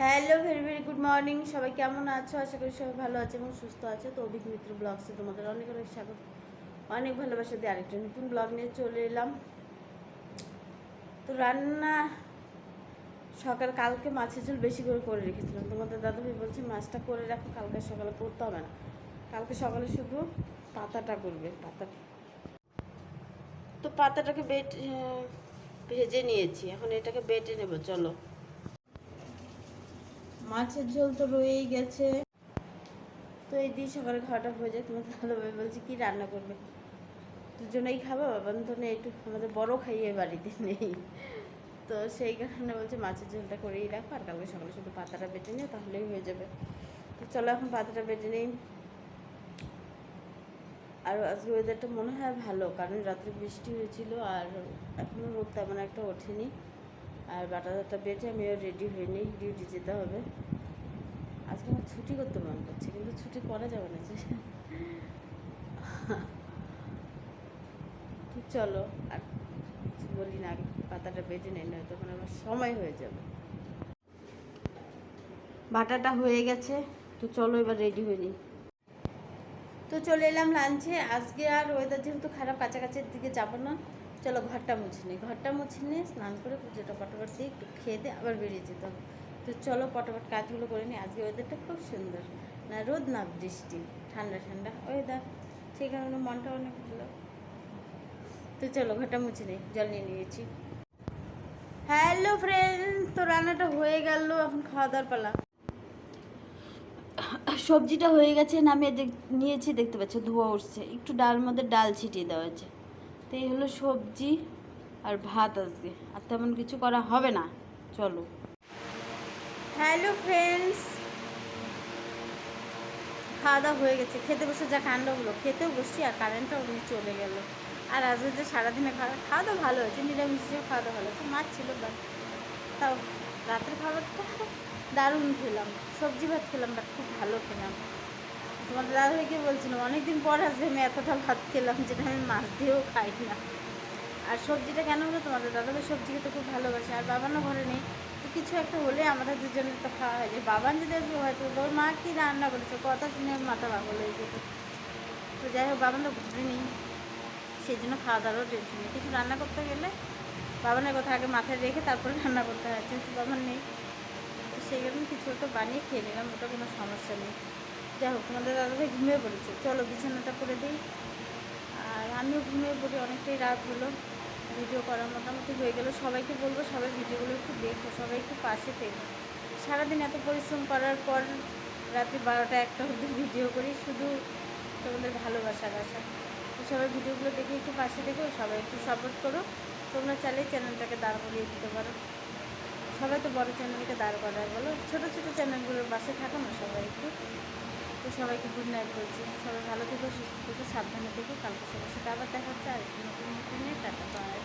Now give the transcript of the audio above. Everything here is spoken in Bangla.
Hello very very good morning সবাই কেমন আছো? আশা করি সবাই ভালো আছে এবং সুস্থ আছে। তো অভিক মিত্র ব্লগসে তোমাদের অনেক অনেক স্বাগত। অনেক ভালোবাসা দিয়ে আরেকটা নতুন ব্লগ নিয়ে চলে এলাম। তো রান্না সকাল, কালকে মাছের ঝোল বেশি করে করে রেখেছিলাম। তোমাদের দাদাভাই বলছে, মাছটা করে রাখো, কালকে সকালে করতে হবে না। কালকে সকালে শুধু পাতাটা করবে, পাতা। তো পাতাটাকে বেট ভেজে নিয়েছি। এখন এটাকে বেটে নেব, চলো। মাছের ঝোল তো রয়েই গেছে। তো এই দিয়ে সকালে খাওয়াটা হয়ে যায় তোমার ভালোভাবে বলছি কি রান্না করবে। দুজনেই খাব বাবান তো নেই, একটু আমাদের বড় খাইয়ে বাড়িতে নেই। তো সেই কারণে বলছে মাছের ঝোলটা করেই রাখো, আর কালকে সকালে শুধু পাতাটা বেটে নিও, তাহলেই হয়ে যাবে। তো চলো এখন পাতাটা বেটে নিই। আর আজকে ওয়েদারটা মনে হয় ভালো, কারণ রাত্রে বৃষ্টি হয়েছিল, আর এখনও রোদ তেমন একটা ওঠেনি। আর বাটা বাটাটা বেটে আমিও রেডি হয়ে নিই ডিউটি যেতে হবে। আজকে আমার ছুটি করতে মন করছে, কিন্তু ছুটি করা যাবে না যে। চলো, আর বলি না পাতাটা বেটে নেই না তখন আমার সময় হয়ে যাবে। বাটাটা হয়ে গেছে, তো চলো এবার রেডি হয়ে নিই। তো চলে এলাম লাঞ্চে আজকে আর ওয়েদার যেহেতু খারাপ, কাছাকাছির দিকে যাব না। চলো ঘরটা মুছে নিই। ঘরটা মুছে নিয়ে স্নান করে পুজোটা পটাপট দিয়ে একটু খেয়ে দিয়ে আবার বেরিয়ে যেতে হবে। তো চলো পটাপট কাজগুলো করে নিই। আজকে ওয়েদারটা খুব সুন্দর। না, রোদ না বৃষ্টি। ঠান্ডা ঠান্ডা ওয়েদার সেই কারণে মনটা অনেক ভালো। তো চলো ঘরটা মুছে নিই। জল নিয়ে নিয়েছি। হ্যালো ফ্রেন্ড তো রান্নাটা হয়ে গেল। এখন খাওয়া দাওয়ার পালা। সবজিটা হয়ে গেছে। নামিয়ে নিয়েছি। দেখতে পাচ্ছ ধোয়া উঠছে। একটু ডাল মধ্যে ডাল ছিটিয়ে দেওয়া হয়েছে। তো এই হলো সবজি আর ভাত আজকে। আর তেমন কিছু করা হবে না। চলো। Hello friends. খাওয়া দাওয়া হয়ে গেছে। খেতে বসে যা কাণ্ড হলো খেতেও বসছি আর কারেন্টটাও উনি চলে গেল। আর আজকে যে সারাদিনে খাওয়া খাওয়া দাওয়া ভালো হয়েছে। নিরামিষ হিসেবে খাওয়া দাওয়া ভালো হয়েছে। মাছ ছিল বাট তাও রাতের খাবারটা দারুণ খেলাম। সবজি ভাত খেলাম, বাট খুব ভালো খেলাম। তোমাদের দাদাভাইকে বলছিলাম, অনেকদিন পর আজকে আমি এতটা ভাত খেলাম যেটা আমি মাছ দিয়েও খাই না। আর সবজিটা কেন হলো? তোমাদের দাদাভাই সবজি খেতে খুব ভালোবাসে। আর বাবানও ঘরে নেই। তো কিছু একটা হলে আমাদের দুজনের তো খাওয়া হয় যে বাবান যদি আজকে হয়তো ওর মা কি রান্না করেছে? কথা শুনে মাথা পাগল হয়ে যেত তো যাই হোক বাবান তো ঘরে নেই। সেই জন্য খাওয়া দাওয়ারও টেনশন নেই। কিছু রান্না করতে গেলে বাবানের কথা আগে মাথায় রেখে তারপরে রান্না করতে হয়। যেহেতু বাবান নেই সেই জন্য কিছু একটা বানিয়ে খেয়ে নিলাম। ওটা কোনো সমস্যা যাই হোক, তোমাদের দাদাভাই ঘুমিয়ে পড়েছে। চলো বিছানাটা করে দিই। আর আমিও ঘুমিয়ে পড়ি, অনেকটাই রাত হলো। ভিডিও করার মোটামুটি হয়ে গেল। সবাইকে বলব সবাই ভিডিওগুলো একটু দেখো, সবাই একটু পাশে থেকো। সারাদিন এত পরিশ্রম করার পর রাত্রি বারোটা একটা অবধি ভিডিও করি, শুধু তোমাদের ভালোবাসার আশা। তো সবাই ভিডিওগুলো দেখে একটু পাশে দেখো সবাই একটু সাপোর্ট করো। তোমরা চাইলেই চ্যানেলটাকে দাঁড় করিয়ে দিতে পারো। সবাই তো বড় চ্যানেলকে দাঁড় করায়, বলো। ছোটো ছোটো চ্যানেলগুলোর পাশে থাকো না সবাই একটু। তো সবাইকে গুড নাইট বলছি। সবাই ভালো থেকো, সুস্থ থেকো, সাবধানে থেকো। কালকে সবার সাথে আবার দেখা হচ্ছে আর নতুন নতুন নিয়ে। টাটা পায়